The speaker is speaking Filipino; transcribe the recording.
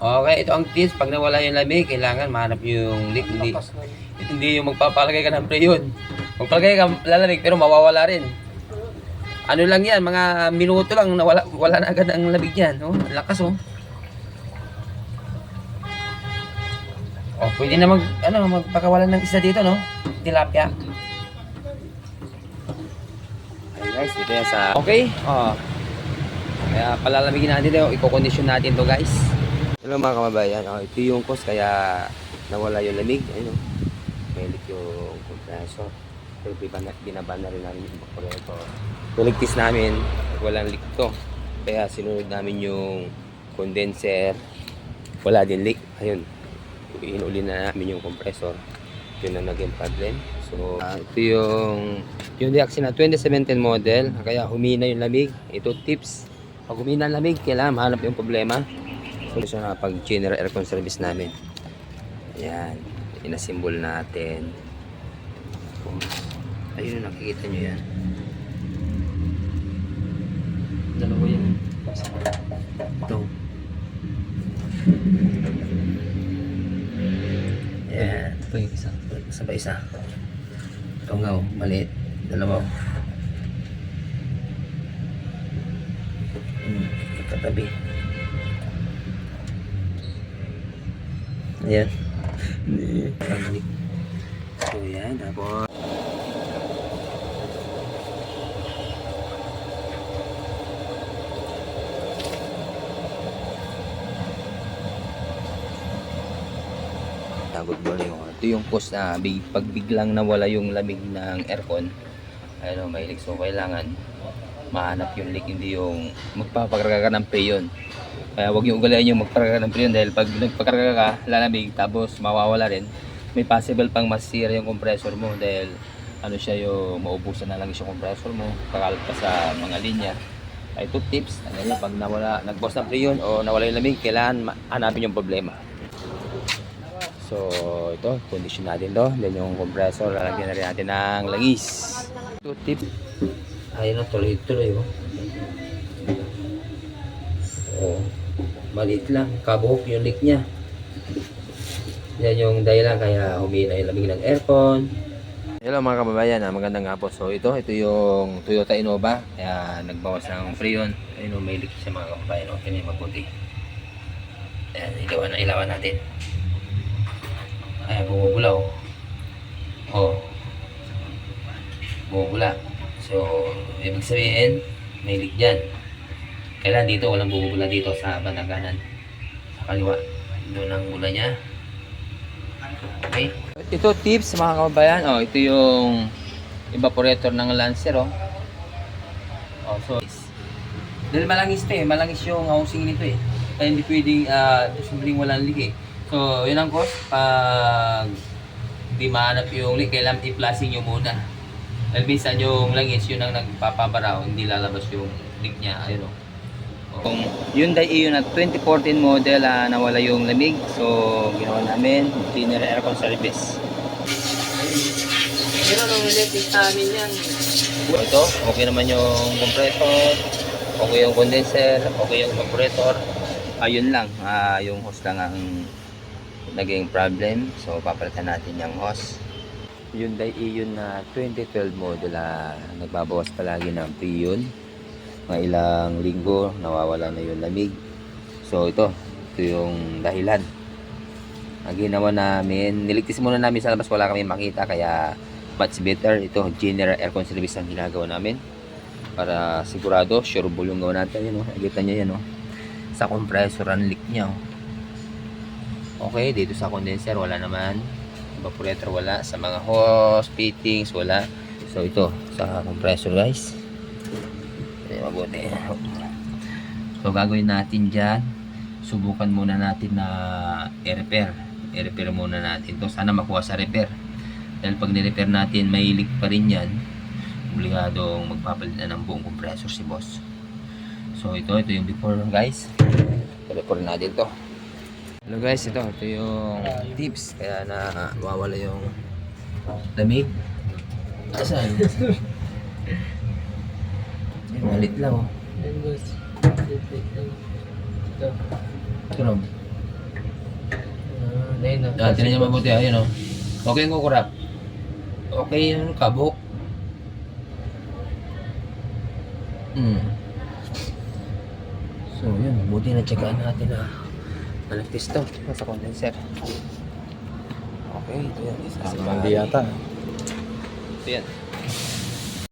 Okay, ito ang tips. Pag nawala yung lamig, kailangan mahanap yung leak. Hindi, nun. hindi yung magpapalagay ka ng preyon. Magpalagay ka lalamig pero mawawala rin. Ano lang yan, mga minuto lang nawala wala na agad ang lamig niyan. Oh, ang lakas oh. Oh, pwede na mag ano magpakawalan ng isda dito, no? Tilapia. Ay guys, dito yan sa Okay. Oh. Kaya palalamigin natin ito, i-condition natin to guys. Hello mga kamabayan, oh, ito yung cause kaya nawala yung lamig. Ayun, oh. leak yung compressor. Pero binaban na rin namin yung evaporator. Niligtis namin, walang leak to. Kaya sinunod namin yung condenser. Wala din leak. Ayun, inuli na namin yung compressor. Yun ang naging problem. So, ah, ito yung yung Deaxi na 2017 model. Kaya humina yung lamig. Ito tips. Pag humina ang lamig, kailangan mahanap yung problema. So, ito na pag general aircon service namin. Ayan. Inasimbol natin. Ayun, nakikita nyo yan. Dalawa yan. Ito. Ayan. Ito yung isa. Isa pa isa. Ito nga oh, maliit. Dalawa oh. Hmm, katabi. Ayan. So yan, tapos Ah, good morning. oh. Ito yung cause na big, pag biglang nawala yung lamig ng aircon, ano, may leak. So, kailangan mahanap yung leak, hindi yung magpapakarga ka ng preyon. Kaya huwag yung ugalian yung magpakarga ng preyon dahil pag nagpakarga ka, lalamig, tapos mawawala rin, may possible pang masira yung compressor mo dahil ano siya yung maubusan na lang yung compressor mo, kakalat pa sa mga linya. Ay, ito tips, ano yun, pag nawala, nagboss ng preyon o nawala yung lamig, kailangan hanapin yung problema. So, ito, condition natin to. Then yung compressor, lalagyan na rin natin ng langis. Ito, tip. Ayun na, tuloy-tuloy. Oh. oh. Maliit lang. Kabuhok yung leak niya. Yan yung dahilan kaya humina yung lamig ng aircon. Hello mga kababayan, ah, magandang hapon. So ito, ito yung Toyota Innova. Kaya nagbawas ng freon. Ayun, oh, may leak siya mga kababayan. Oh, Tingnan yung mabuti. Ayan, ilawan na ilawan natin. Ayan, bumubula oh. Oh. Bumubula. So, ibig sabihin, may leak dyan. Kailan dito, walang bumubula dito sa bandang kanan. Sa kaliwa. Doon ang bula niya. Okay. Ito tips mga kababayan. Oh, ito yung evaporator ng Lancer oh. Oh, so dahil malangis to eh, malangis yung housing nito eh. Kaya hindi pwedeng uh, simpleng walang leak eh. So, yun ang cost. Pag hindi mahanap yung leak, kailangan i-flushing nyo muna. Dahil minsan yung langis, yun ang nagpapabaraw, hindi lalabas yung leak niya. Ayun o. Kung Hyundai Ion na 2014 model, ah, nawala yung lamig. So, ginawa namin, cleaner aircon service. Pero nung electric namin yan. Ito, okay naman yung compressor, okay yung condenser, okay yung evaporator. Ayun lang, ah, yung hose lang ang naging problem. So, papalitan natin yung hose. Hyundai Ion na 2012 model, ah, nagbabawas palagi ng preyon. Mga ilang linggo, nawawala na yung lamig. So, ito, ito yung dahilan. Ang ginawa namin, niligtis muna namin sa labas, wala kami makita, kaya much better. Ito, general aircon service ang ginagawa namin. Para sigurado, sure bull gawa natin. Yun, oh. Nakikita nyo yan, oh. Sa compressor, ang leak niya, oh. Okay, dito sa condenser, wala naman. Evaporator, wala. Sa mga hose, fittings, wala. So, ito, sa compressor, guys. Ayan, mabuti. So, gagawin natin dyan. Subukan muna natin na i-repair. I-repair muna natin to Sana makuha sa repair. Dahil pag ni-repair natin, may leak pa rin yan. Obligadong magpapalit na ng buong compressor si boss. So, ito, ito yung before, guys. I-repair natin to Hello guys, ito, ito yung tips. Kaya na wawala yung lamig. Asan? Ay, malit lang oh. Ito Rob. na. Ah, tinan niyo mabuti, ayun oh. Okay yung kukurap. Okay yung kabuk. Hmm. So, yun. Buti na checkaan natin na malagtis to sa condenser. Okay, ito yan. Isa sa Hindi yata. Ito yan.